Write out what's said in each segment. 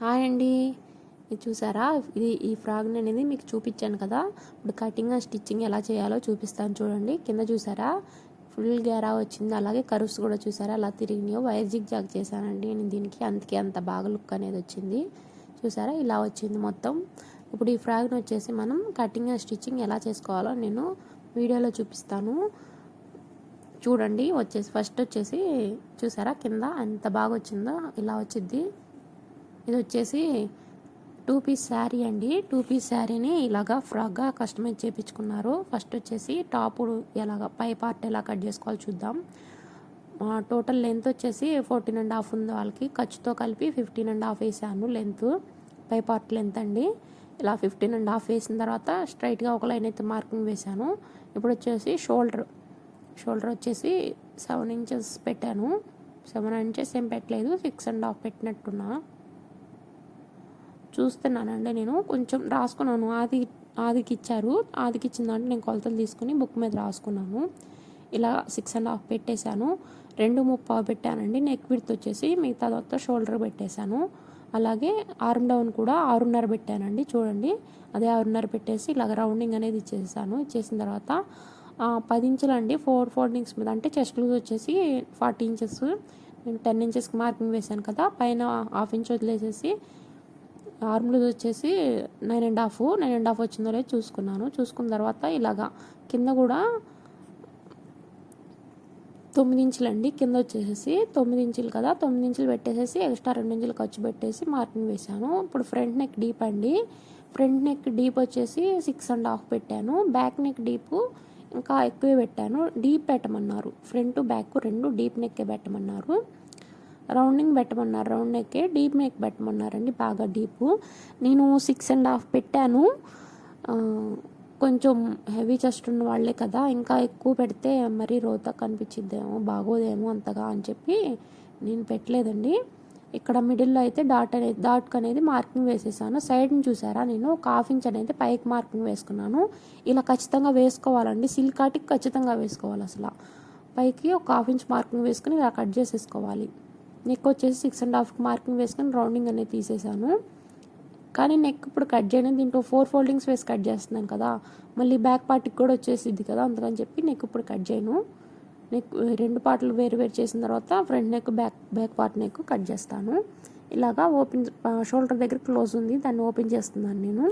Hi అండి. ఇది చూసారా? ఇది ఈ ఫ్రాగ్ అనేది మీకు చూపించాను కదా. ఇప్పుడు కటింగ్ అండ్ స్టిచ్చింగ్ ఎలా చేయాలో చూపిస్తాను చూడండి. కింద చూసారా? ఫుల్ గేరా వచ్చింది. అలాగే కరుస్ కూడా చూసారా? అలా తిరిగినాయో. వైర్ జిగ్ జాగ్ చేశానండి. నేను దీనికి అందుకే అంత బాగా లుక్ అనేది వచ్చింది. చూసారా? ఇలా వచ్చింది మొత్తం. ఇప్పుడు ఈ ఫ్రాగ్ని వచ్చేసి మనం కటింగ్ అండ్ స్టిచ్చింగ్ ఎలా చేసుకోవాలో నేను వీడియోలో చూపిస్తాను. చూడండి. వచ్చేసి ఫస్ట్ వచ్చేసి చూసారా? కింద ఎంత బాగా వచ్చిందో? ఇలా వచ్చింది ఇది వచ్చేసి టూ పీస్ శారీ అండి. టూ పీస్ శారీని ఇలాగా ఫ్రాక్గా కస్టమైజ్ చేయించుకున్నారు ఫస్ట్ వచ్చేసి టాప్ ఎలాగ పై పార్ట్ ఎలా కట్ చేసుకోవాలో చూద్దాం. టోటల్ లెంత్ వచ్చేసి ఫోర్టీన్ అండ్ హాఫ్ ఉంది వాళ్ళకి. ఖర్చుతో కలిపి ఫిఫ్టీన్ అండ్ హాఫ్ వేసాను లెంత్. పై పార్ట్ లెంత్ అండి. ఇలా ఫిఫ్టీన్ అండ్ హాఫ్ వేసిన తర్వాత స్ట్రైట్గా ఒక లైన్ అయితే మార్కింగ్ వేశాను ఇప్పుడు వచ్చేసి షోల్డర్ షోల్డర్ వచ్చేసి సెవెన్ ఇంచెస్ పెట్టాను. సెవెన్ ఇంచెస్ ఏం పెట్టలేదు సిక్స్ అండ్ హాఫ్ పెట్టినట్టున్నా. చూస్తున్నానండి నేను. కొంచెం రాసుకున్నాను. ఆది ఆదికి ఇచ్చారు ఆదికి ఇచ్చిన దాంట్లో నేను కొలతలు తీసుకుని బుక్ మీద రాసుకున్నాను. ఇలా సిక్స్ అండ్ హాఫ్ పెట్టేశాను. రెండు ముప్పావు పెట్టానండి. నెక్ విడ్త్ వచ్చేసి మిగతా తర్వాత షోల్డర్ పెట్టేశాను. అలాగే ఆర్మ్ డౌన్ కూడా ఆరున్నర పెట్టానండి. చూడండి. అదే ఆరున్నర పెట్టేసి ఇలాగ రౌండింగ్ అనేది ఇచ్చేసాను. ఇచ్చేసిన తర్వాత పది ఇంచులు అండి. ఫోర్ ఫోల్డింగ్స్ మీద అంటే చెస్ట్ లూజ్ వచ్చేసి ఫార్టీ ఇంచెస్ నేను టెన్ ఇంచెస్కి మార్కింగ్ వేశాను కదా. పైన హాఫ్ ఇంచ్ వదిలేసేసి ఆర్మ్ లూజ్ వచ్చేసి nine and half nine and half వచ్చిందో లేదో చూసుకున్నాను. చూసుకున్న తర్వాత ఇలాగా కింద కూడా తొమ్మిది ఇంచులు అండి కింద వచ్చేసేసి తొమ్మిది ఇంచులు కదా తొమ్మిది ఇంచులు పెట్టేసేసి ఎక్స్ట్రా రెండు ఇంచులు ఖర్చు పెట్టేసి మార్కింగ్ వేశాను. ఇప్పుడు ఫ్రంట్ నెక్ డీప్ అండి. ఫ్రంట్ నెక్ డీప్ వచ్చేసి సిక్స్ అండ్ హాఫ్ పెట్టాను. బ్యాక్ నెక్ డీప్ ఇంకా ఎక్కువే పెట్టాను. డీప్ పెట్టమన్నారు. ఫ్రంట్ బ్యాక్ రెండు డీప్ నెక్కే పెట్టమన్నారు. రౌండింగ్ పెట్టమన్నారు. రౌండ్ నెక్కే డీప్ నెక్ పెట్టమన్నారండి బాగా డీపు. నేను సిక్స్ అండ్ హాఫ్ పెట్టాను. కొంచెం హెవీ చెస్ట్ ఉన్న వాళ్ళే కదా ఇంకా ఎక్కువ పెడితే మరీ రోత కనిపించిద్దేమో బాగోదేమో అంతగా అని చెప్పి నేను పెట్టలేదండి. ఇక్కడ మిడిల్లో అయితే డాట్ అనేది డాట్ అనేది మార్కింగ్ వేసేసాను. సైడ్ని చూసారా నేను? ఒక హాఫ్ ఇంచ్ అనేది పైకి మార్కింగ్ వేసుకున్నాను. ఇలా ఖచ్చితంగా వేసుకోవాలండి. సిల్కాటికి ఖచ్చితంగా వేసుకోవాలి అసలు. పైకి ఒక హాఫ్ ఇంచ్ మార్కింగ్ వేసుకుని ఇలా కట్ చేసేసుకోవాలి. నెక్ వచ్చేసి సిక్స్ అండ్ హాఫ్ మార్కింగ్ వేసుకొని రౌండింగ్ అనేది తీసేసాను. కానీ నెక్ ఇప్పుడు కట్ చేయను దీంట్లో ఫోర్ ఫోల్డింగ్స్ వేసి కట్ చేస్తున్నాను కదా. మళ్ళీ బ్యాక్ పార్ట్కి కూడా వచ్చేసిద్ది కదా అందుకని చెప్పి నెక్ ఇప్పుడు కట్ చేయను. నెక్ రెండు పార్ట్లు వేరు వేరు చేసిన తర్వాత front neck back back part neck cut చేస్తాను. ఇలాగా ఓపెన్ షోల్డర్ దగ్గర క్లోజ్ ఉంది దాన్ని ఓపెన్ చేస్తున్నాను నేను.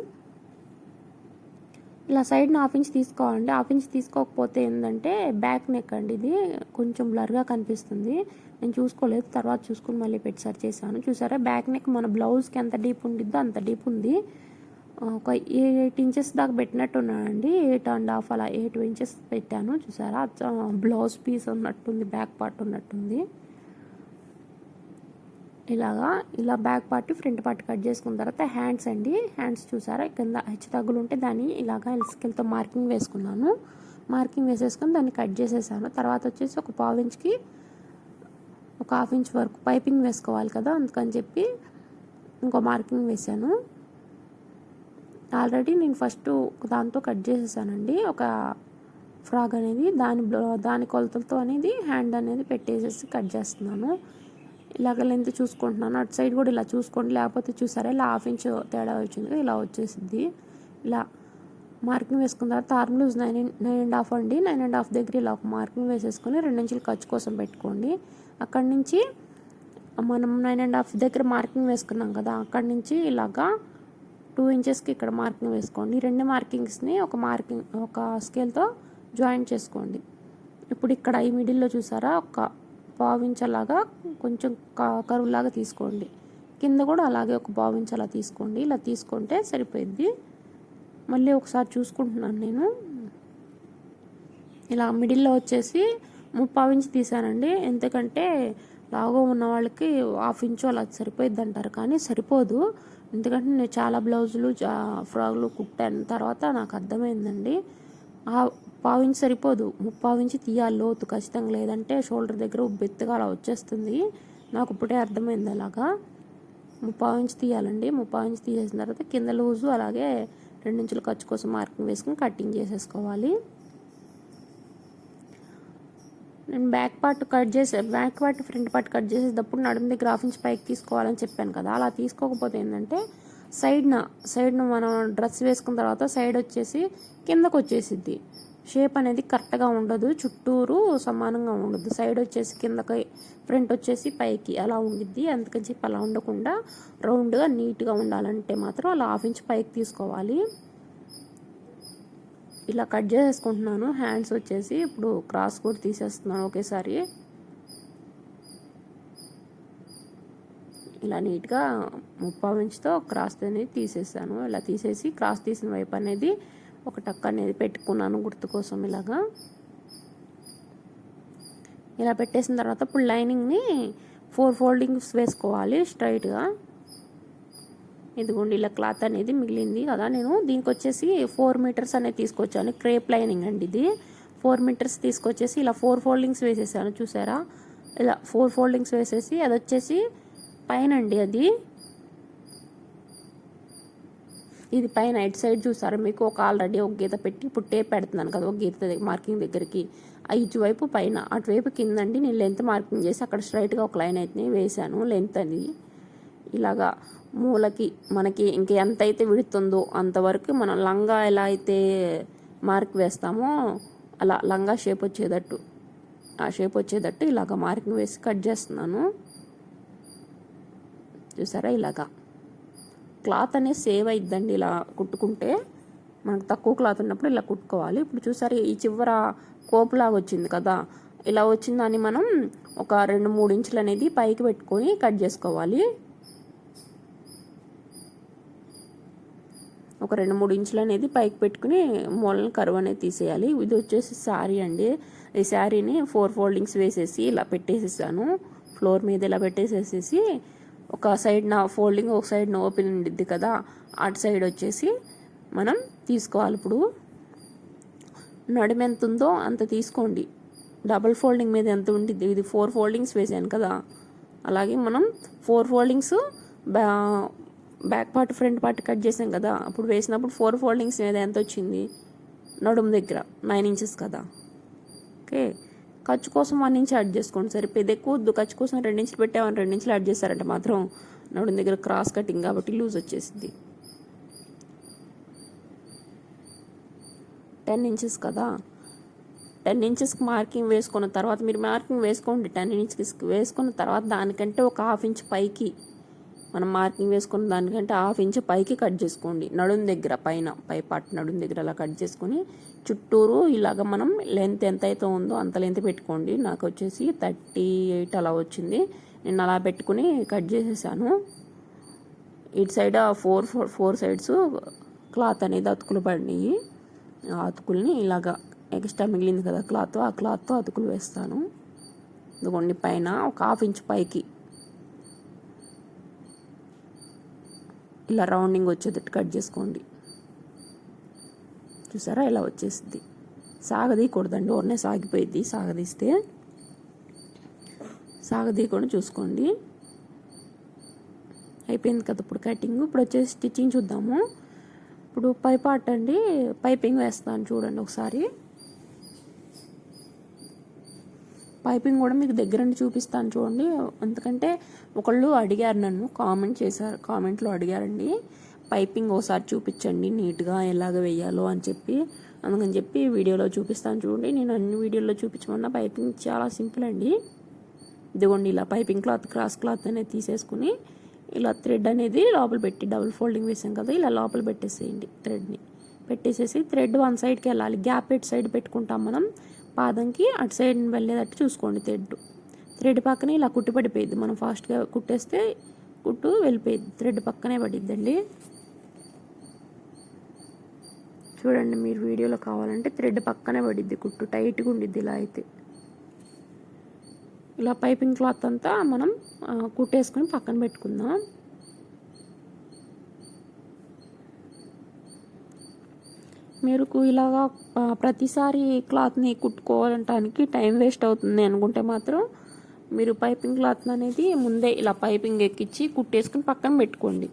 ఇలా సైడ్ని హాఫ్ ఇంచ్ తీసుకోవాలండి. హాఫ్ ఇంచ్ తీసుకోకపోతే ఏంటంటే బ్యాక్ నెక్ అండి ఇది. కొంచెం బ్లర్గా కనిపిస్తుంది. నేను చూసుకోలేదు. తర్వాత చూసుకుని మళ్ళీ పెట్టి సర్చ్ చేశాను. చూసారా? బ్యాక్ నెక్ మన బ్లౌజ్కి ఎంత డీప్ ఉండిద్దో అంత డీప్ ఉంది. ఒక ఎయిట్ ఇంచెస్ దాకా పెట్టినట్టు ఉన్నానండి. ఎయిట్ అండ్ హాఫ్ అలా ఎయిట్ ఇంచెస్ పెట్టాను. చూసారా? బ్లౌజ్ పీస్ ఉన్నట్టుంది బ్యాక్ పార్ట్ ఉన్నట్టుంది. ఇలాగా ఇలా back part front part cut చేసుకున్న తర్వాత హ్యాండ్స్ అండి. హ్యాండ్స్ చూసారా? కింద హెచ్చు తగ్గులు ఉంటే దాన్ని ఇలాగా స్కేల్తో మార్కింగ్ వేసుకున్నాను. మార్కింగ్ వేసేసుకొని దాన్ని కట్ చేసేసాను. తర్వాత వచ్చేసి ఒక పావు ఇంచ్కి ఒక హాఫ్ ఇంచ్ వరకు పైపింగ్ వేసుకోవాలి కదా అందుకని చెప్పి ఇంకో మార్కింగ్ వేసాను. ఆల్రెడీ నేను ఫస్ట్ దాంతో కట్ చేసేసానండి. ఒక ఫ్రాగ్ అనేది దాని దాని కొలతలతో అనేది హ్యాండ్ అనేది పెట్టేసేసి కట్ చేస్తున్నాను. ఇలాగ లెంత్ చూసుకుంటున్నాను. అటు సైడ్ కూడా ఇలా చూసుకోండి. లేకపోతే చూసారా ఇలా హాఫ్ ఇంచ్ తేడా వచ్చింది. ఇలా వచ్చేసింది. ఇలా మార్కింగ్ వేసుకున్న తర్వాత arm loose nine nine and half అండి. నైన్ అండ్ హాఫ్ దగ్గర ఇలా ఒక మార్కింగ్ వేసేసుకొని రెండు ఇంచులు ఖర్చు కోసం పెట్టుకోండి. అక్కడి నుంచి మనం నైన్ అండ్ హాఫ్ దగ్గర మార్కింగ్ వేసుకున్నాం కదా అక్కడి నుంచి ఇలాగా టూ ఇంచెస్కి ఇక్కడ మార్కింగ్ వేసుకోండి. రెండు మార్కింగ్స్ని ఒక మార్కింగ్ ఒక స్కేల్తో జాయింట్ చేసుకోండి. ఇప్పుడు ఇక్కడ ఈ మిడిల్లో చూసారా ఒక బావించలాగా కొంచెం కరువులాగా తీసుకోండి. కింద కూడా అలాగే ఒక బావించలా తీసుకోండి. ఇలా తీసుకుంటే సరిపోయింది. మళ్ళీ ఒకసారి చూసుకుంటున్నాను నేను. ఇలా మిడిల్లో వచ్చేసి ముప్పావు ఇంచ్ తీసానండి ఎందుకంటే లాగో ఉన్న వాళ్ళకి హాఫ్ ఇంచు అలా సరిపోయిద్ది అంటారు కానీ సరిపోదు. ఎందుకంటే నేను చాలా బ్లౌజులు ఫ్రాగులు కుట్టాను. తర్వాత నాకు అర్థమైందండి. ముప్పావు పావించి సరిపోదు. ముప్పావించి తీయాలి లోతు. ఖచ్చితంగా లేదంటే షోల్డర్ దగ్గర బెత్తగా అలా వచ్చేస్తుంది. నాకు ఇప్పుడే అర్థమైంది అలాగా. ముప్పావించి తీయాలండి. ముప్పావించి తీసేసిన తర్వాత కింద లూజు అలాగే రెండించుల ఖర్చు కోసం మార్కింగ్ వేసుకుని కటింగ్ చేసేసుకోవాలి. నేను బ్యాక్ పార్ట్ కట్ చేసే back part front part cut చేసేటప్పుడు నడుము దగ్గర హాఫ్ ఇంచ్ పైకి తీసుకోవాలని చెప్పాను కదా. అలా తీసుకోకపోతే ఏంటంటే సైడ్న సైడ్న మనం డ్రెస్ వేసుకున్న తర్వాత సైడ్ వచ్చేసి కిందకు వచ్చేసిద్ది. షేప్ అనేది కరెక్ట్గా ఉండదు. చుట్టూరు సమానంగా ఉండదు. సైడ్ వచ్చేసి కిందకి ఫ్రంట్ వచ్చేసి పైకి అలా ఉండిద్ది. అందుకని చెప్పి అలా ఉండకుండా రౌండ్గా నీట్గా ఉండాలంటే మాత్రం అలా హాఫ్ ఇంచ్ పైకి తీసుకోవాలి. ఇలా కట్ చేసేసుకుంటున్నాను. హ్యాండ్స్ వచ్చేసి ఇప్పుడు క్రాస్ కూడా తీసేస్తున్నాను ఒకేసారి. ఇలా నీట్గా ముప్పావు ఇంచుతో క్రాస్ అనేది తీసేసాను. ఇలా తీసేసి క్రాస్ తీసిన వైపు అనేది ఒక టక్ అనేది పెట్టుకున్నాను గుర్తు కోసం ఇలాగా. ఇలా పెట్టేసిన తర్వాత ఇప్పుడు లైనింగ్ని ఫోర్ ఫోల్డింగ్స్ వేసుకోవాలి స్ట్రైట్గా. ఇదిగోండి ఇలా క్లాత్ అనేది మిగిలింది కదా. నేను దీనికి వచ్చేసి ఫోర్ మీటర్స్ అనేది తీసుకొచ్చాను. క్రేప్ లైనింగ్ అండి ఇది. ఫోర్ మీటర్స్ తీసుకొచ్చేసి ఇలా ఫోర్ ఫోల్డింగ్స్ వేసేసాను చూసారా? ఇలా ఫోర్ ఫోల్డింగ్స్ వేసేసి అది వచ్చేసి పైన అండి అది. ఇది పైన ఇటు సైడ్ చూసారా మీకు ఒక ఆల్రెడీ ఒక గీత పెట్టి ఇప్పుడు టేప్ పెడుతున్నాను కదా ఒక గీత మార్కింగ్ దగ్గరికి. ఆ ఇటువైపు పైన అటువైపు కిందండి నేను లెంత్ మార్కింగ్ చేసి అక్కడ స్ట్రైట్గా ఒక లైన్ అయితే వేసాను లెంత్ అది. ఇలాగా మూలకి మనకి ఇంక ఎంత అయితే విడుతుందో అంతవరకు మనం లంగా ఎలా అయితే మార్క్ వేస్తామో అలా లంగా షేప్ వచ్చేటట్టు ఆ షేప్ వచ్చేటట్టు ఇలాగ మార్కింగ్ వేసి కట్ చేస్తున్నాను. చూసారా ఇలాగా? క్లాత్ అనేది సేవ్ అయిద్దండి ఇలా కుట్టుకుంటే. మనకు తక్కువ క్లాత్ ఉన్నప్పుడు ఇలా కుట్టుకోవాలి. ఇప్పుడు చూసారు ఈ చివర కోపులాగా వచ్చింది కదా. ఇలా వచ్చిందని మనం ఒక రెండు మూడు ఇంచులు అనేది పైకి పెట్టుకొని కట్ చేసుకోవాలి. ఒక రెండు మూడు ఇంచులు అనేది పైకి పెట్టుకుని మూలని కరువు అనేది తీసేయాలి. ఇది వచ్చేసి శారీ అండి. ఈ శారీని ఫోర్ ఫోల్డింగ్స్ వేసేసి ఇలా పెట్టేసేసాను. ఫ్లోర్ మీద ఇలా పెట్టేసేసేసి ఒక సైడ్ నా ఫోల్డింగ్ ఒక సైడ్ నా ఓపెన్ ఉండిద్ది కదా అటు సైడ్ వచ్చేసి మనం తీసుకోవాలి. ఇప్పుడు నడుము ఎంత ఉందో అంత తీసుకోండి. డబుల్ ఫోల్డింగ్ మీద ఎంత ఉండిద్ది? ఇది ఫోర్ ఫోల్డింగ్స్ వేసాను కదా. అలాగే మనం ఫోర్ ఫోల్డింగ్స్ బ్యా back part front part cut చేసాం కదా. అప్పుడు వేసినప్పుడు ఫోర్ ఫోల్డింగ్స్ మీద ఎంత వచ్చింది? నడుము దగ్గర నైన్ ఇంచెస్ కదా. ఓకే ఖర్చు కోసం వన్ ఇంచ్ యాడ్ చేసుకోండి సరే. పెద్ద ఎక్కువ వద్దు. ఖర్చు కోసం రెండు ఇంచులు పెట్టామని రెండు ఇంచులు యాడ్ చేస్తారంటే మాత్రం. నడుం దగ్గర క్రాస్ కటింగ్ కాబట్టి లూజ్ వచ్చేసింది. టెన్ ఇంచెస్ కదా? టెన్ ఇంచెస్కి మార్కింగ్ వేసుకున్న తర్వాత మీరు మార్కింగ్ వేసుకోండి. టెన్ ఇంచెస్కి వేసుకున్న తర్వాత దానికంటే ఒక హాఫ్ ఇంచ్ పైకి మనం మార్కింగ్ వేసుకున్న దానికంటే హాఫ్ ఇంచ్ పైకి కట్ చేసుకోండి. నడుం దగ్గర పైన పై పార్ట్ నడుం దగ్గర అలా కట్ చేసుకొని చుట్టూరు ఇలాగ మనం లెంత్ ఎంత అయితే ఉందో అంత లెంత్ పెట్టుకోండి. నాకు వచ్చేసి థర్టీ ఎయిట్ అలా వచ్చింది. నేను అలా పెట్టుకుని కట్ చేసేసాను. ఇటు side four four four sides cloth అనేది అతుకులు పడినాయి. ఆ అతుకుల్ని ఇలాగా ఎక్స్ట్రా మిగిలింది కదా క్లాత్ ఆ క్లాత్తో అతుకులు వేస్తాను. ఇదిగోండి పైన ఒక హాఫ్ ఇంచ్ పైకి ఇలా రౌండింగ్ వచ్చేటట్టు కట్ చేసుకోండి. చూసారా? ఇలా వచ్చేసింది. సాగదీయకూడదండి. ఊరనే సాగిపోయింది సాగదీస్తే సాగదీయకుండా చూసుకోండి. అయిపోయింది కదా ఇప్పుడు కటింగ్. ఇప్పుడు వచ్చేసి స్టిచ్చింగ్ చూద్దాము. ఇప్పుడు పై పార్ట్ అండి. పైపింగ్ వేస్తాను చూడండి ఒకసారి. పైపింగ్ కూడా మీకు దగ్గరండి చూపిస్తాను చూడండి. ఎందుకంటే ఒకళ్ళు అడిగారు నన్ను కామెంట్ చేశారు కామెంట్లో అడిగారండి. పైపింగ్ ఒకసారి చూపించండి నీట్గా ఎలాగ వేయాలో అని చెప్పి. అందుకని చెప్పి వీడియోలో చూపిస్తాను చూడండి. నేను అన్ని వీడియోలో చూపించమన్నా పైపింగ్ చాలా సింపుల్ అండి. ఇదిగోండి ఇలా పైపింగ్ క్లాత్ క్రాస్ క్లాత్ అనేది తీసేసుకుని ఇలా థ్రెడ్ అనేది లోపల పెట్టి డబుల్ ఫోల్డింగ్ వేసాం కదా ఇలా లోపల పెట్టేసేయండి థ్రెడ్ని. పెట్టేసేసి థ్రెడ్ వన్ సైడ్కి వెళ్ళాలి. గ్యాప్ ఎట్ సైడ్ పెట్టుకుంటాం మనం? పాదంకి అటు సైడ్ వెళ్ళేటట్టు చూసుకోండి థ్రెడ్. థ్రెడ్ పక్కనే ఇలా కుట్టు పడిపోయింది. మనం ఫాస్ట్గా కుట్టేస్తే కుట్టు వెళ్ళిపోయింది. థ్రెడ్ పక్కనే పడిద్దండి. చూడండి మీరు వీడియోలో కావాలంటే థ్రెడ్ పక్కనే పడిద్ది కుట్టు. టైట్గా ఉండిద్ది ఇలా అయితే. ఇలా పైపింగ్ క్లాత్ అంతా మనం కుట్టేసుకుని కుట్టేసుకొని పక్కన పెట్టుకుందాం. మీరు ఇలాగా ప్రతిసారి క్లాత్ని కుట్టుకోవడానికి టైం వేస్ట్ అవుతుంది అనుకుంటే మాత్రం మీరు పైపింగ్ క్లాత్ అనేది ముందే ఇలా పైపింగ్ ఎక్కించి కుట్టేసుకుని పక్కన పెట్టుకోండి.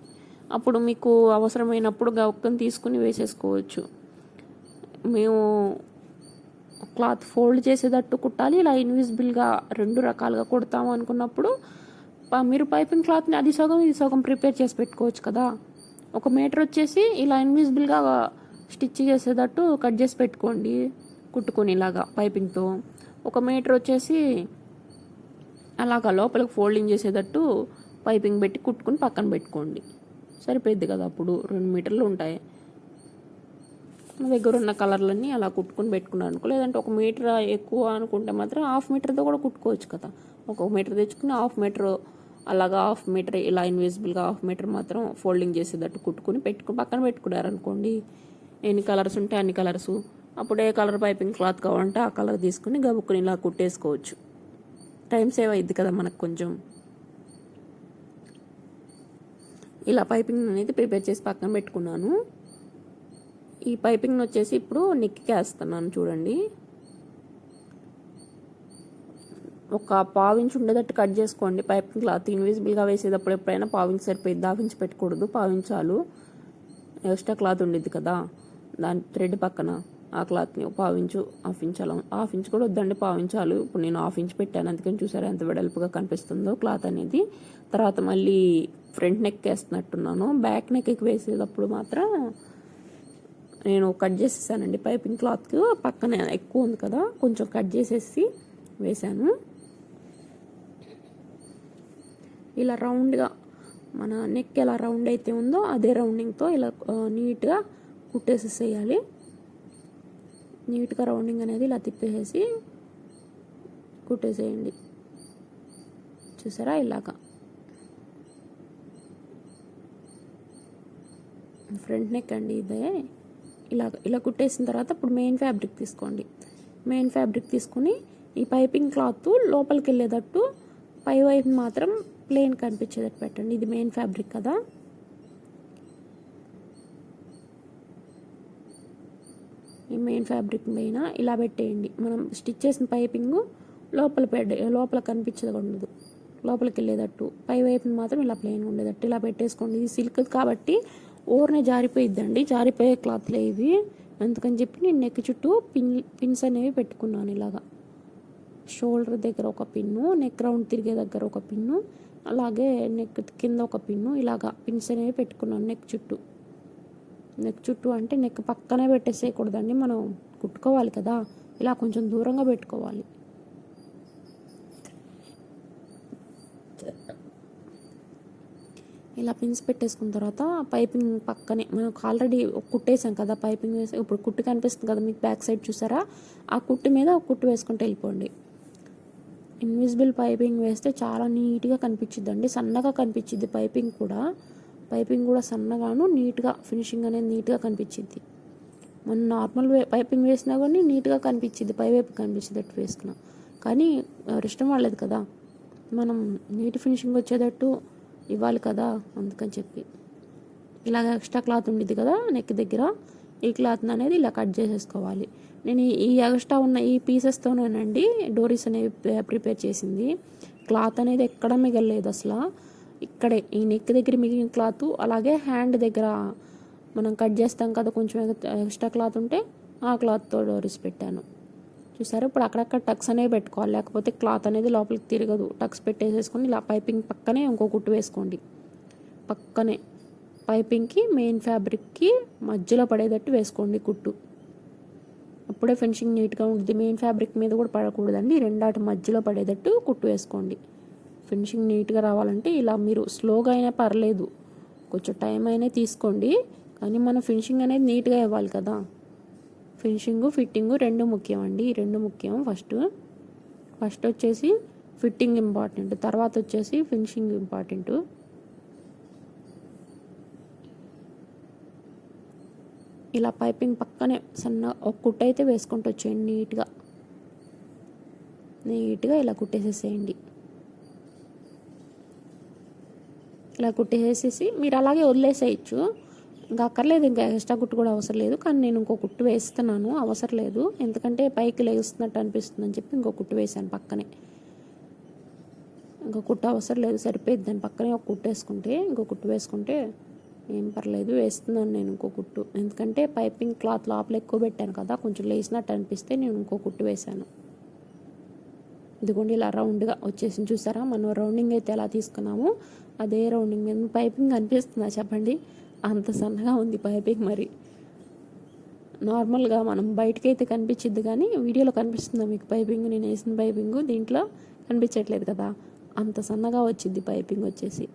అప్పుడు మీకు అవసరమైనప్పుడు గవక్కని తీసుకుని వేసేసుకోవచ్చు. మేము క్లాత్ ఫోల్డ్ చేసేటట్టు కుట్టాలి ఇలా ఇన్విజిబుల్గా రెండు రకాలుగా కుడతాము అనుకున్నప్పుడు ప- మీరు పైపింగ్ క్లాత్ని అది సగం ఇది సగం ప్రిపేర్ చేసి పెట్టుకోవచ్చు కదా. ఒక మీటర్ వచ్చేసి ఇలా ఇన్విజిబుల్గా స్టిచ్ చేసేటట్టు కట్ చేసి పెట్టుకోండి. కుట్టుకొని ఇలాగా పైపింగ్తో. ఒక మీటర్ వచ్చేసి అలాగా లోపలికి ఫోల్డింగ్ చేసేటట్టు పైపింగ్ పెట్టి కుట్టుకుని పక్కన పెట్టుకోండి. సరిపోద్ది కదా అప్పుడు. రెండు మీటర్లు ఉంటాయి. మన దగ్గర ఉన్న కలర్లన్నీ అలా కుట్టుకుని పెట్టుకున్నాను అనుకో. లేదంటే ఒక మీటర్ ఎక్కువ అనుకుంటే మాత్రం హాఫ్ మీటర్తో కూడా కుట్టుకోవచ్చు కదా. ఒక మీటర్ తెచ్చుకుని హాఫ్ మీటర్ అలాగా హాఫ్ మీటర్ ఇలా ఇన్విజిబుల్గా హాఫ్ మీటర్ మాత్రం ఫోల్డింగ్ చేసేటట్టు కుట్టుకుని పెట్టుకుని పక్కన పెట్టుకున్నారు అనుకోండి ఎన్ని కలర్స్ ఉంటే అన్ని కలర్స్. అప్పుడు ఏ కలర్ పైపింగ్ క్లాత్ కావాలంటే ఆ కలర్ తీసుకుని గబుక్కుని ఇలా కుట్టేసుకోవచ్చు. టైం సేవ్ అయింది కదా మనకు కొంచెం. ఇలా పైపింగ్ అనేది ప్రిపేర్ చేసి పక్కన పెట్టుకున్నాను. ఈ పైపింగ్ వచ్చేసి ఇప్పుడు నిక్కికేస్తున్నాను చూడండి. ఒక పావించి ఉండేటట్టు కట్ చేసుకోండి. పైపింగ్ క్లాత్ ఇన్విజిబుల్గా వేసేటప్పుడు ఎప్పుడైనా పావించి సరిపోయి దావించి పెట్టకూడదు. పావించాలు ఎక్స్ట్రా క్లాత్ ఉండిద్ది కదా. దాని థ్రెడ్ పక్కన ఆ క్లాత్ని పావించు హాఫ్ ఇంచ్ అలా హాఫ్ ఇంచ్ కూడా వద్దండి పావించాలు ఇప్పుడు నేను హాఫ్ ఇంచ్ పెట్టాను అందుకని చూసారా ఎంత వెడల్పుగా కనిపిస్తుందో క్లాత్ అనేది. తర్వాత మళ్ళీ ఫ్రంట్ నెక్ వేస్తున్నట్టున్నాను. బ్యాక్ నెక్కి వేసేటప్పుడు మాత్రం నేను కట్ చేసేసానండి పైపింగ్ క్లాత్ పక్కన ఎక్కువ ఉంది కదా కొంచెం కట్ చేసేసి వేశాను. ఇలా రౌండ్గా మన నెక్ ఎలా రౌండ్ అయితే ఉందో అదే రౌండింగ్తో ఇలా నీట్గా కుట్టేసేసేయాలి. నీట్గా రౌండింగ్ అనేది ఇలా తిప్పేసేసి కుట్టేసేయండి. చూసారా ఇలాగా. ఫ్రంట్ నెక్ అండి ఇదే. ఇలా ఇలా కుట్టేసిన తర్వాత ఇప్పుడు మెయిన్ ఫ్యాబ్రిక్ తీసుకోండి. మెయిన్ ఫ్యాబ్రిక్ తీసుకుని ఈ పైపింగ్ క్లాత్ లోపలికి వెళ్ళేటట్టు పై వైపు మాత్రం ప్లెయిన్ కనిపించేటట్టు పెట్టండి. ఇది మెయిన్ ఫ్యాబ్రిక్ కదా. ఈ మెయిన్ ఫ్యాబ్రిక్ పైన ఇలా పెట్టేయండి. మనం స్టిచ్ చేసిన పైపింగ్ లోపల పెడ్డ లోపల కనిపించేది ఉండదు. లోపలికి వెళ్ళేటట్టు. పై వైపున మాత్రం ఇలా ప్లెయిన్ ఉండేటట్టు ఇలా పెట్టేసుకోండి. ఇది సిల్క్ కాబట్టి ఓర్నే జారిపోయిద్దండి. జారిపోయే క్లాత్లే ఇవి అందుకని చెప్పి నేను నెక్ చుట్టూ పిన్ పిన్స్ అనేవి పెట్టుకున్నాను ఇలాగా. షోల్డర్ దగ్గర ఒక పిన్ను నెక్ రౌండ్ తిరిగే దగ్గర ఒక పిన్ను అలాగే నెక్ కింద ఒక పిన్ను ఇలాగా పిన్స్ అనేవి పెట్టుకున్నాను నెక్ చుట్టూ. నెక్ చుట్టూ అంటే నెక్ పక్కనే పెట్టేసేయకూడదండి. మనం కుట్టుకోవాలి కదా. ఇలా కొంచెం దూరంగా పెట్టుకోవాలి. ఇలా పిన్స్ పెట్టేసుకున్న తర్వాత పైపింగ్ పక్కనే మనం ఆల్రెడీ కుట్టేసాం కదా పైపింగ్ వేసి. ఇప్పుడు కుట్టు కనిపిస్తుంది కదా మీకు బ్యాక్ సైడ్ చూసారా? ఆ కుట్టు మీద ఒక కుట్టు వేసుకుంటూ వెళ్ళిపోండి. ఇన్విజిబుల్ పైపింగ్ వేస్తే చాలా నీట్గా కనిపించిద్దండి. సన్నగా కనిపించింది పైపింగ్ కూడా. పైపింగ్ కూడా సన్నగాను నీట్గా ఫినిషింగ్ అనేది నీట్గా కనిపించింది. మనం నార్మల్ వే పైపింగ్ వేసినా కానీ నీట్గా కనిపించింది పైవైపు కనిపించేటట్టు వేసుకున్నాం. కానీ ఎవరి ఇష్టం వాళ్ళది కదా. మనం నీట్ ఫినిషింగ్ వచ్చేటట్టు ఇవ్వాలి కదా అందుకని చెప్పి. ఇలాగ ఎక్స్ట్రా క్లాత్ ఉండిద్ది కదా నెక్ దగ్గర ఈ క్లాత్ అనేది ఇలా కట్ చేసేసుకోవాలి. నేను ఈ- ఎక్స్ట్రా ఉన్న ఈ పీసెస్తోనేనండి డోరీస్ అనేవి ప్రిపేర్ చేసింది. క్లాత్ అనేది ఎక్కడ మిగలలేదు అసలు. ఇక్కడే ఈ నెక్ దగ్గర మిగిలిన క్లాత్ అలాగే హ్యాండ్ దగ్గర మనం కట్ చేస్తాం కదా కొంచెం ఎక్స్ట్రా క్లాత్ ఉంటే ఆ క్లాత్తో డోరీస్ పెట్టాను. చూసారు? ఇప్పుడు అక్కడక్కడ టక్స్ అనేవి పెట్టుకోవాలి. లేకపోతే క్లాత్ అనేది లోపలికి తిరగదు. టక్స్ పెట్టేసేసుకొని ఇలా పైపింగ్ పక్కనే ఇంకో కుట్టు వేసుకోండి. పక్కనే పైపింగ్కి మెయిన్ ఫ్యాబ్రిక్కి మధ్యలో పడేటట్టు వేసుకోండి కుట్టు. అప్పుడే ఫినిషింగ్ నీట్గా ఉంటుంది మెయిన్ ఫ్యాబ్రిక్ మీద కూడా పడకూడదండి. రెండాటి మధ్యలో పడేటట్టు కుట్టు వేసుకోండి. ఫినిషింగ్ నీట్గా రావాలంటే ఇలా మీరు స్లోగా అయినా పర్లేదు. కొంచెం టైం అయినా తీసుకోండి. కానీ మన ఫినిషింగ్ అనేది నీట్గా ఇవ్వాలి కదా. ఫినిషింగ్ ఫిట్టింగ్ రెండు ముఖ్యం అండి రెండు ముఖ్యం. ఫస్ట్ ఫస్ట్ వచ్చేసి ఫిట్టింగ్ ఇంపార్టెంట్. తర్వాత వచ్చేసి ఫినిషింగ్ ఇంపార్టెంట్. ఇలా పైపింగ్ పక్కనే సన్న ఒక కుట్ట అయితే వేసుకుంటూ వచ్చేయండి నీట్గా. నీట్గా ఇలా కుట్టేసేసేయండి. ఇలా కుట్టేసేసి మీరు అలాగే వదిలేసేయచ్చు. ఇంకా అక్కర్లేదు ఇంకా ఎక్స్ట్రా కుట్టు కూడా అవసరం లేదు. కానీ నేను ఇంకో కుట్టు వేస్తున్నాను అవసరం లేదు. ఎందుకంటే పైకి లేస్తున్నట్టు అనిపిస్తుంది అని చెప్పి ఇంకో కుట్టు వేసాను పక్కనే. ఇంకో కుట్టు అవసరం లేదు సరిపోయింది దాని పక్కనే ఒక కుట్టు వేసుకుంటే ఇంకో కుట్టు వేసుకుంటే ఏం పర్లేదు వేస్తున్నాను నేను ఇంకో కుట్టు. ఎందుకంటే పైపింగ్ క్లాత్ లోపల ఎక్కువ పెట్టాను కదా కొంచెం లేసినట్టు అనిపిస్తే నేను ఇంకో కుట్టు వేశాను. ఇదిగోండి ఇలా రౌండ్గా వచ్చేసి చూసారా? మనం రౌండింగ్ అయితే ఎలా తీసుకున్నామో? అదే రౌండింగ్ మీద పైపింగ్ కనిపిస్తుందా చెప్పండి? అంత సన్నగా ఉంది పైపింగ్ మరి. నార్మల్గా మనం బయటకి అయితే కనిపించిద్ది కానీ వీడియోలో కనిపిస్తుందా మీకు పైపింగ్? నేను వేసిన పైపింగ్ దీంట్లో కనిపించట్లేదు కదా. అంత సన్నగా వచ్చింది పైపింగ్ వచ్చేసి.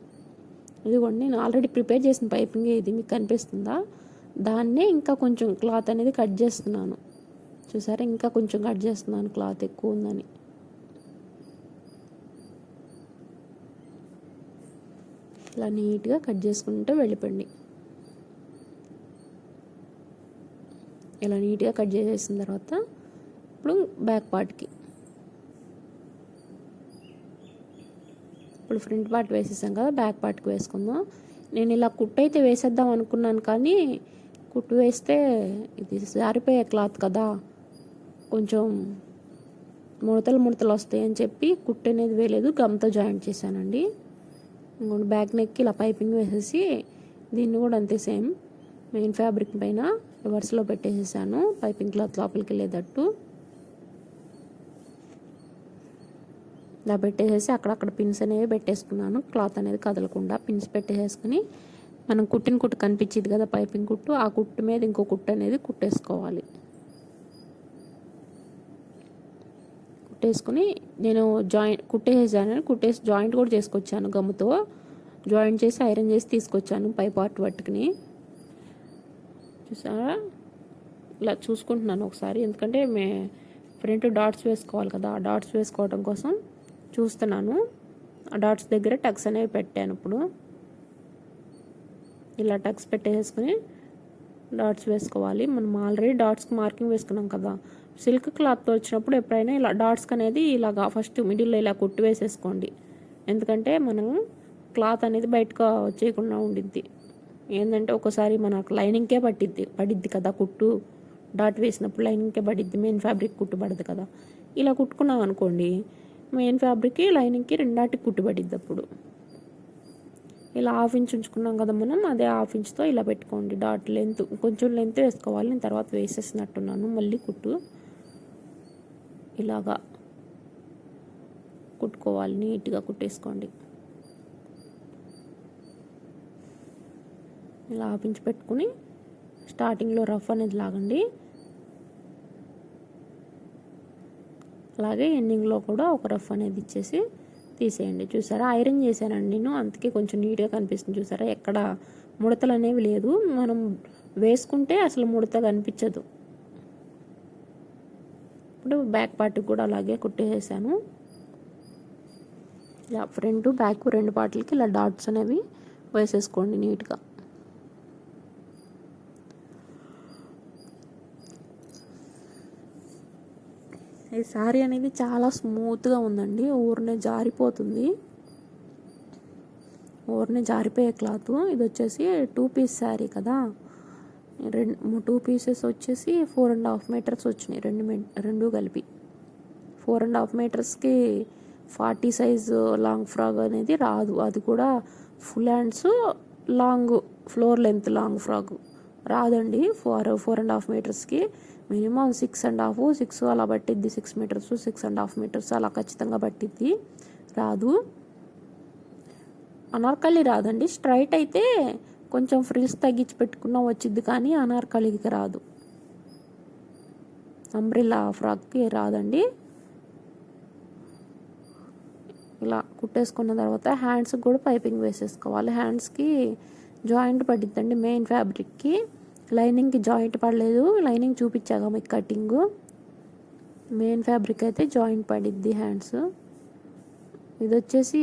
ఇదిగోండి నేను ఆల్రెడీ ప్రిపేర్ చేసిన పైపింగ్ ఇది మీకు కనిపిస్తుందా? దాన్నే ఇంకా కొంచెం క్లాత్ అనేది కట్ చేస్తున్నాను. చూసారా? ఇంకా కొంచెం కట్ చేస్తున్నాను క్లాత్ ఎక్కువ ఉందని. ఇలా నీట్గా కట్ చేసుకుంటూ వెళ్ళిపోండి. ఇలా నీట్గా కట్ చేసేసిన తర్వాత ఇప్పుడు బ్యాక్ పార్ట్కి. ఇప్పుడు ఫ్రంట్ పార్ట్ వేసేసాం కదా బ్యాక్ పార్ట్కి వేసుకుందాం. నేను ఇలా కుట్టు అయితే వేసేద్దాం అనుకున్నాను కానీ కుట్టు వేస్తే ఇది జారిపోయే క్లాత్ కదా కొంచెం ముడతలు ముడతలు వస్తాయని చెప్పి కుట్టు అనేది వేయలేదు గమ్తో జాయింట్ చేశానండి. ఇంకోటి బ్యాక్ నెక్కి ఇలా పైపింగ్ వేసేసి దీన్ని కూడా అంతే సేమ్ మెయిన్ ఫ్యాబ్రిక్ పైన రివర్స్లో పెట్టేసేసాను. పైపింగ్ క్లాత్ లోపలికి వెళ్ళేటట్టు. ఇలా పెట్టేసేసి అక్కడక్కడ పిన్స్ అనేవి పెట్టేసుకున్నాను. క్లాత్ అనేది కదలకుండా పిన్స్ పెట్టేసేసుకుని మనం కుట్టిన కుట్టు కనిపించింది కదా పైపింగ్ కుట్టు ఆ కుట్టు మీద ఇంకో కుట్టు అనేది కుట్టేసుకోవాలి. కుట్టేసుకుని నేను జాయింట్ కుట్టేసాను. కుట్టేసి జాయింట్ కూడా చేసుకొచ్చాను గమ్ముతో. జాయింట్ చేసి ఐరన్ చేసి తీసుకొచ్చాను పై పార్ట్ పట్టుకుని. చూసారా? ఇలా చూసుకుంటున్నాను ఒకసారి. ఎందుకంటే మే ఫ్రంట్ డాట్స్ వేసుకోవాలి కదా. ఆ డాట్స్ వేసుకోవడం కోసం చూస్తున్నాను. ఆ డాట్స్ దగ్గర టక్స్ అనేవి పెట్టాను ఇప్పుడు. ఇలా టక్స్ పెట్టేసుకుని డాట్స్ వేసుకోవాలి. మనం ఆల్రెడీ డాట్స్కి మార్కింగ్ వేసుకున్నాం కదా. సిల్క్ క్లాత్తో వచ్చినప్పుడు ఎప్పుడైనా ఇలా డాట్స్కి అనేది ఇలాగా ఫస్ట్ మిడిల్లో ఇలా కుట్టు వేసేసుకోండి. ఎందుకంటే మనం క్లాత్ అనేది బయటకు వచ్చేయకుండా ఉండిద్ది. ఏంటంటే ఒకసారి మనకు లైనింగ్కే పట్టిద్ది పడిద్ది కదా కుట్టు. డాట్ వేసినప్పుడు లైనింగ్కే పడిద్ది మెయిన్ ఫ్యాబ్రిక్ కుట్టు పడదు కదా. ఇలా కుట్టుకున్నాం అనుకోండి మెయిన్ ఫ్యాబ్రిక్కి లైనింగ్కి రెండాటికి కుట్టు పడిద్ది అప్పుడు. ఇలా హాఫ్ ఇంచ్ ఉంచుకున్నాం కదా మనం అదే హాఫ్ ఇంచ్తో ఇలా పెట్టుకోండి. డాట్ లెంత్ కొంచెం లెంత్ వేసుకోవాలి నేను తర్వాత వేసేసినట్టున్నాను. మళ్ళీ కుట్టు. ఇలాగా కుట్టుకోవాలి నీట్గా కుట్టేసుకోండి. ఇలా ఆపించి పెట్టుకుని స్టార్టింగ్లో రఫ్ అనేది లాగండి. అలాగే ఎండింగ్లో కూడా ఒక రఫ్ అనేది ఇచ్చేసి తీసేయండి. చూసారా? ఐరన్ చేశానండి నేను. అందుకే కొంచెం నీట్గా కనిపిస్తుంది చూసారా? ఎక్కడ ముడతలు అనేవి లేదు. మనం వేసుకుంటే అసలు ముడత కనిపించదు. ఇప్పుడు బ్యాక్ పార్ట్ కూడా అలాగే కుట్టేసాను ఇలా ఫ్రంట్ బ్యాక్ రెండు పార్ట్లకి ఇలా డాట్స్ అనేవి వేసేసుకోండి నీట్గా. ఈ శారీ అనేది చాలా స్మూత్గా ఉందండి. ఊరినే జారిపోతుంది. ఊరినే జారిపోయే క్లాత్. ఇది వచ్చేసి టూ పీస్ శారీ కదా. రెండు టూ పీసెస్ వచ్చేసి ఫోర్ అండ్ హాఫ్ మీటర్స్ వచ్చినాయి. రెండు రెండు కలిపి. ఫోర్ అండ్ హాఫ్ మీటర్స్కి ఫార్టీ సైజ్ లాంగ్ ఫ్రాక్ అనేది రాదు. అది కూడా full hands long floor length long frock రాదండి. Four four and half మీటర్స్కి minimum six and half six అలా పట్టిద్ది. Six metres six and half metres అలా ఖచ్చితంగా పట్టిద్ది. రాదు. అనార్కలి రాదండి. స్ట్రైట్ అయితే కొంచెం ఫ్రిల్స్ తగ్గించి పెట్టుకున్నా వచ్చిద్ది కానీ అనార్కలికి రాదు. అంబ్రిల్లా ఫ్రాక్కి రాదండి. ఇలా కుట్టేసుకున్న తర్వాత హ్యాండ్స్కి కూడా పైపింగ్ వేసేసుకోవాలి. హ్యాండ్స్కి జాయింట్ పడిద్దండి మెయిన్ ఫ్యాబ్రిక్కి. లైనింగ్కి జాయింట్ పడలేదు. లైనింగ్ చూపించాగా మీకు కటింగ్. మెయిన్ ఫ్యాబ్రిక్ అయితే జాయింట్ పడిద్ది హ్యాండ్స్. ఇది వచ్చేసి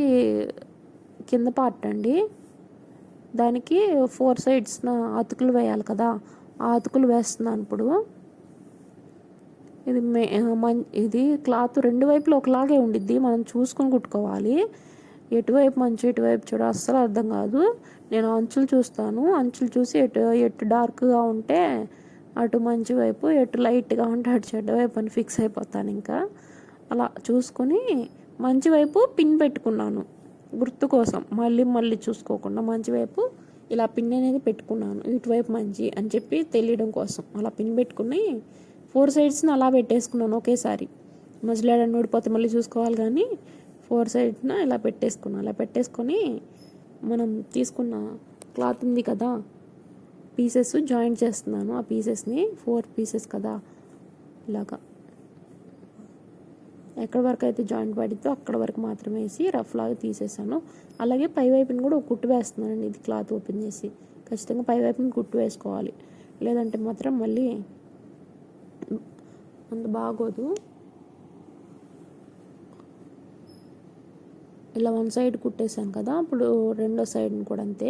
కింద పార్ట్ అండి. దానికి ఫోర్ సైడ్స్ అతుకులు వేయాలి కదా ఆ అతుకులు వేస్తున్నాను ఇప్పుడు. ఇది మే మన్ ఇది క్లాత్ రెండు వైపులు ఒకలాగే ఉండిద్ది మనం చూసుకొని కుట్టుకోవాలి. ఎటువైపు మంచి ఎటువైపు చూడ అస్సలు అర్థం కాదు. నేను అంచులు చూస్తాను అంచులు చూసి ఎటు ఎటు డార్క్గా ఉంటే అటు మంచి వైపు ఎటు లైట్గా ఉంటే అటు చెడ్డ వైపు అని ఫిక్స్ అయిపోతాను ఇంకా. అలా చూసుకొని మంచి వైపు పిన్ పెట్టుకున్నాను. గుర్తు కోసం మళ్ళీ మళ్ళీ చూసుకోకుండా మంచి వైపు ఇలా పిన్ అనేది పెట్టుకున్నాను. ఇటువైపు మంచి అని చెప్పి తెలియడం కోసం. అలా పిన్ పెట్టుకుని ఫోర్ సైడ్స్ని అలా పెట్టేసుకున్నాను ఒకేసారి. మధ్యలో ఏడన్నా ఊడిపోతే మళ్ళీ చూసుకోవాలి కానీ ఫోర్ సైడ్స్న ఇలా పెట్టేసుకున్నాను. అలా పెట్టేసుకొని మనం తీసుకున్న క్లాత్ ఉంది కదా పీసెస్ జాయింట్ చేస్తున్నాను. ఆ పీసెస్ని ఫోర్ పీసెస్ కదా ఇలాగా. ఎక్కడ వరకు అయితే జాయింట్ పడిద్దో అక్కడ వరకు మాత్రమే వేసి రఫ్ లాగా తీసేసాను. అలాగే పై వైపుని కూడా ఒక కుట్టు వేస్తున్నానండి ఇది క్లాత్ ఓపెన్ చేసి. ఖచ్చితంగా పై వైపుని కుట్టు వేసుకోవాలి. లేదంటే మాత్రం మళ్ళీ అంత బాగోదు. ఇలా వన్ సైడ్ కుట్టేశాను కదా అప్పుడు రెండో సైడ్ని కూడా అంతే.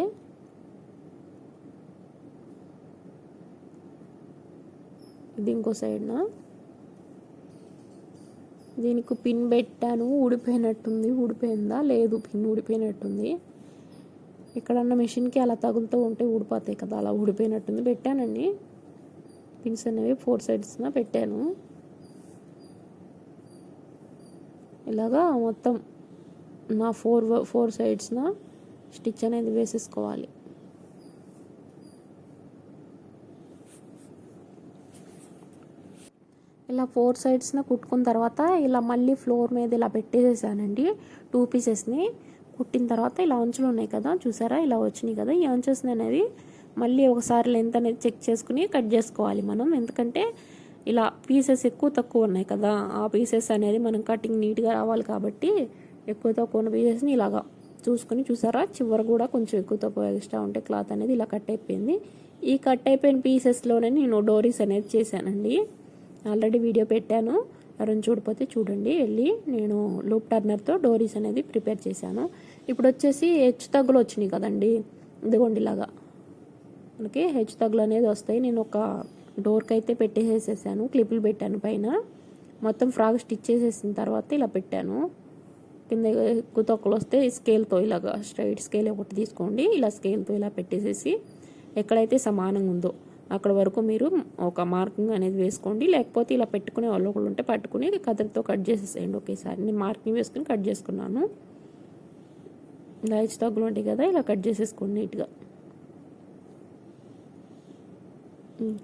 ఇది ఇంకో సైడ్నా? దీనికి పిన్ పెట్టాను ఊడిపోయినట్టుంది. ఊడిపోయిందా? లేదు పిన్ ఊడిపోయినట్టుంది. ఎక్కడన్నా మెషిన్కి అలా తగులుతూ ఉంటే ఊడిపోతాయి కదా అలా ఊడిపోయినట్టుంది. పెట్టానండి. పిన్స్ అనేవి ఫోర్ సైడ్స్న పెట్టాను. ఇలాగా మొత్తం నా ఫోర్ ఫోర్ సైడ్స్న స్టిచ్ అనేది వేసేసుకోవాలి. ఇలా ఫోర్ సైడ్స్న కుట్టుకున్న తర్వాత ఇలా మళ్ళీ ఫ్లోర్ మీద ఇలా పెట్టేసేసానండి టూ పీసెస్ని కుట్టిన తర్వాత ఇలా అంచులు ఉన్నాయి కదా చూసారా? ఇలా వచ్చినాయి కదా. ఈ అంచెస్ అనేది మళ్ళీ ఒకసారి లెంత్ అనేది చెక్ చేసుకుని కట్ చేసుకోవాలి మనం. ఎందుకంటే ఇలా పీసెస్ ఎక్కువ తక్కువ ఉన్నాయి కదా ఆ పీసెస్ అనేది మనం కటింగ్ నీట్గా రావాలి కాబట్టి ఎక్కువ తక్కువ ఉన్న పీసెస్ని ఇలాగా చూసుకుని చూసారా? చివరి కూడా కొంచెం ఎక్కువ తక్కువ ఎక్స్ట్రా ఉంటే క్లాత్ అనేది ఇలా కట్ అయిపోయింది. ఈ కట్ అయిపోయిన పీసెస్లోనే నేను డోరీస్ అనేది చేశానండి. ఆల్రెడీ వీడియో పెట్టాను. ఎవరైనా చూడిపోతే చూడండి. వెళ్ళి నేను లూప్ టర్నర్తో డోరీస్ అనేది ప్రిపేర్ చేశాను. ఇప్పుడు వచ్చేసి హెచ్చు తగ్గులు వచ్చినాయి కదండి. ఇదిగోండి ఇలాగా. మనకి హెచ్చు తగ్గులు అనేది వస్తాయి. నేను ఒక డోర్కి అయితే పెట్టేసేసాను. క్లిప్పులు పెట్టాను పైన. మొత్తం ఫ్రాక్ స్టిచ్ చేసేసిన తర్వాత ఇలా పెట్టాను. కింద ఎక్కువ వస్తే స్కేల్తో ఇలాగా స్ట్రైట్ స్కేల్ ఒకటి తీసుకోండి. ఇలా స్కేల్తో ఇలా పెట్టేసేసి ఎక్కడైతే సమానంగా ఉందో అక్కడ వరకు మీరు ఒక మార్కింగ్ అనేది వేసుకోండి. లేకపోతే ఇలా పెట్టుకునే వాళ్ళు ఒకళ్ళు ఉంటే పట్టుకుని కత్తిరితో కట్ చేసేసేయండి. ఒకేసారి నేను మార్కింగ్ వేసుకుని కట్ చేసుకున్నాను. లైచ్ తగ్గులు ఉంటాయి కదా ఇలా కట్ చేసేసుకోండి నీట్గా.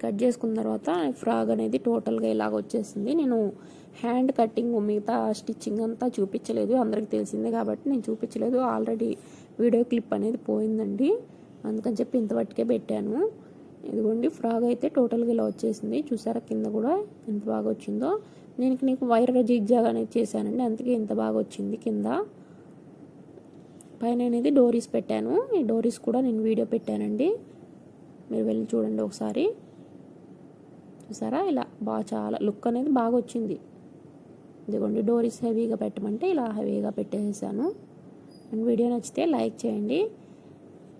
కట్ చేసుకున్న తర్వాత ఫ్రాగ్ అనేది టోటల్గా ఇలాగ వచ్చేసింది. నేను హ్యాండ్ కటింగ్ మిగతా స్టిచ్చింగ్ అంతా చూపించలేదు. అందరికి తెలిసిందే కాబట్టి నేను చూపించలేదు. ఆల్రెడీ వీడియో క్లిప్ అనేది పోయిందండి. అందుకని చెప్పి ఇంతవరకే పెట్టాను. ఇదిగోండి ఫ్రాగ్ అయితే టోటల్గా ఇలా వచ్చేసింది. చూసారా కింద కూడా ఎంత బాగా వచ్చిందో. నేను నీకు వైర్ జిగ్జాగ్ అనేది చేశానండి అందుకే ఇంత బాగా వచ్చింది కింద. పైన అనేది డోరీస్ పెట్టాను. ఈ డోరీస్ కూడా నేను వీడియో పెట్టానండి. మీరు వెళ్ళి చూడండి ఒకసారి. చూసారా ఇలా బాగా చాలా లుక్ అనేది బాగా వచ్చింది. ఇదిగోండి డోరీస్ హెవీగా పెట్టమంటే ఇలా హెవీగా పెట్టేసాను. అండ్ వీడియో నచ్చితే లైక్ చేయండి.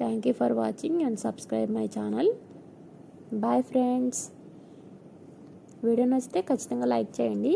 Thank you for watching and subscribe my channel. Bye friends video నచ్చితే ఖచ్చితంగా లైక్ చేయండి.